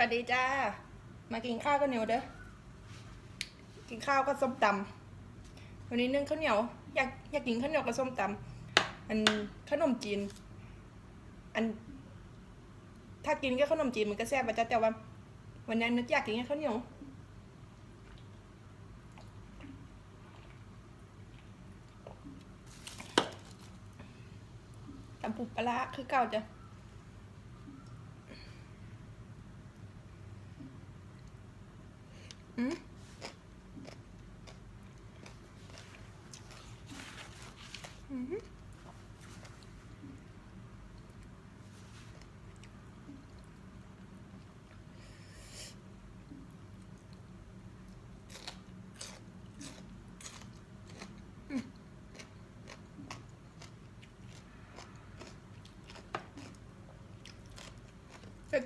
วัสดีจ้า มากินข้าวกันเหนียวเด้อ กินข้าวก็ส้มตำวันนี้นึ่งข้าวเหนียว อยากอยากกินข้าวเหนียวกับส้มตำอันขนมจีน อัน ถ้ากินก็ขนมจีนมันก็แซ่บไปจ้ะแต่ว่า วันนี้นึกอยากกินแค่ข้าวเหนียว ตำปูปลาร้าคือเก่าจ้ะ อืมอืม จะ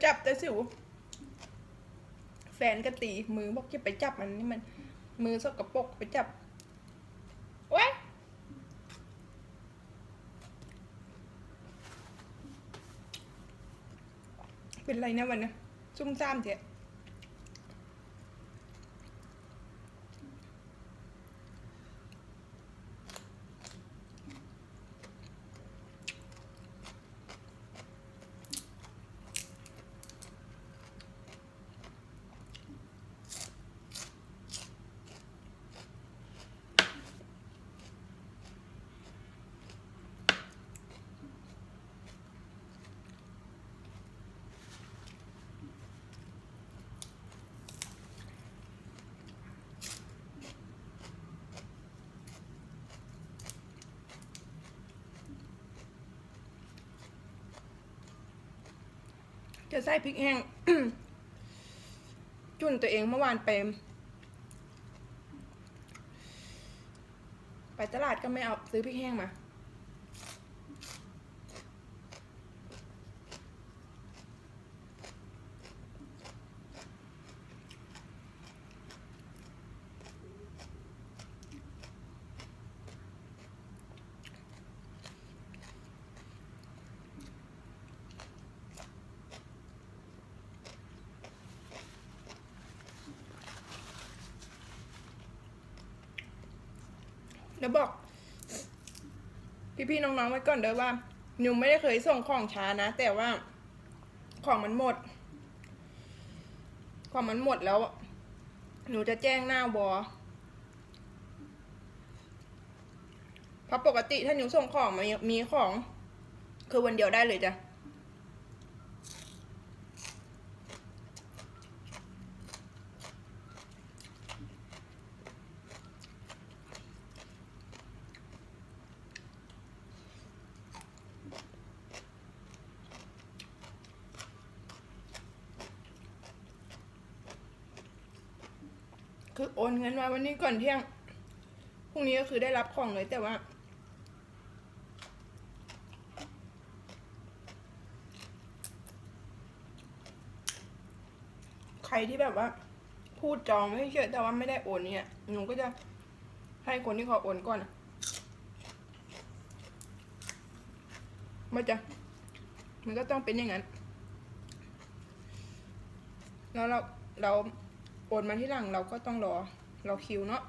จับแต่สิว ฟนก็ตีมือบอกจะไปจับมันนี่มัน มือสกปรกไปจับเว้ยเป็นไรนะวันนี้ซุ่มซ่ามเถอะ จะใส่พริกแห้ง จุนตัวเองเมื่อวานไปไปตลาดก็ไม่เอาซื้อพริกแห้งมา แล้วบอก พี่ๆน้องๆไว้ก่อนเด้อว่าหนูไม่ได้เคยส่งของช้านะ แต่ว่าของมันหมด ของมันหมดแล้ว หนูจะแจ้งหน้าวอเพราะปกติถ้าหนูส่งของมามีของ คือวันเดียวได้เลยจ้ะ คือโอนเงินมาวันนี้ก่อนเที่ยงพรุ่งนี้ก็คือได้รับของเลยแต่ว่า ใครที่แบบว่า พูดจองไม่เชื่อแต่ว่าไม่ได้โอนเนี่ยหนูก็จะให้คนที่เขาโอนก่อนอะมาจ้ะมันก็ต้องเป็นอย่างนั้น แล้วเราเรา โอนมาที่หลังเราก็ต้องรอรอคิวเนาะ